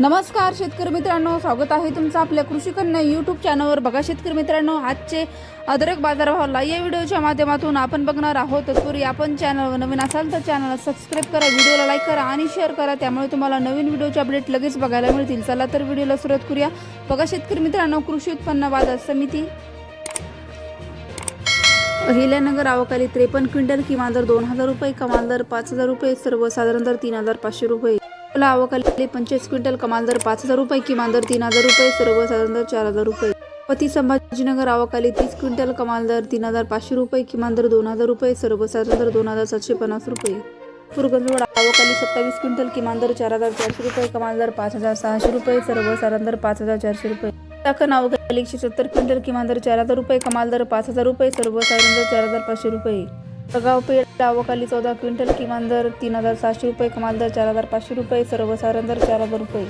नमस्कार शेतकरी मित्रांनो. स्वागत आहे तुमचं आपल्या कृषी कन्या यूट्यूब चॅनलवर बघा शेतकरी मित्रांनो आजचे अदरक बाजारभावाला या व्हिडिओच्या माध्यमातून आपण बघणार आहोत. तत्पूर्वी आपण चॅनलवर नवीन असाल तर चॅनलला सबस्क्राईब करा व्हिडिओला लाईक करा आणि शेअर करा. त्यामुळे तुम्हाला नवीन व्हिडिओचे अपडेट लगेच बघायला मिळतील. चला तर व्हिडिओला सुरुवात करूया. बघा शेतकरी मित्रांनो कृषी उत्पन्न बाजार समिती. अहिल्यानगर आवकाली त्रेपन्न क्विंटल किमान दर दोन हजार रुपये कमाल दर पाच हजार रुपये सर्वसाधारण दर तीन हजार पाचशे रुपये. आपला अवकाली पंचवीस क्विंटल कमाल दर पाच हजार रुपये किमान दर तीन हजार रुपये सर्वसाधारण दर चार हजार रुपये. पती संभाजीनगर अवकाली तीस क्विंटल कमाल दर तीन हजार पाचशे रुपये किमान दर दोन हजार रुपये सर्वसाधारण दर दोन हजार सातशे पन्नास रुपये. पुरगंजवड अवकाली सत्तावीस क्विंटल किमान दर चार हजार चारशे रुपये कमाल दर पाच हजार सहाशे रुपये सर्वसाधारण दर पाच हजार चारशे रुपये. टाकन अवकाली एकशे सत्तर क्विंटल किमान दर चार हजार रुपये कमाल दर पाच हजार रुपये सर्वसाधारण दर चार हजार पाचशे रुपये. जगाव पेठ अवकाली चौदा क्विंटल किमान दर तीन हजार सहाशे रुपये कमाल दर चार हजार पाचशे रुपये सर्वसाधारण दर चार हजार रुपये.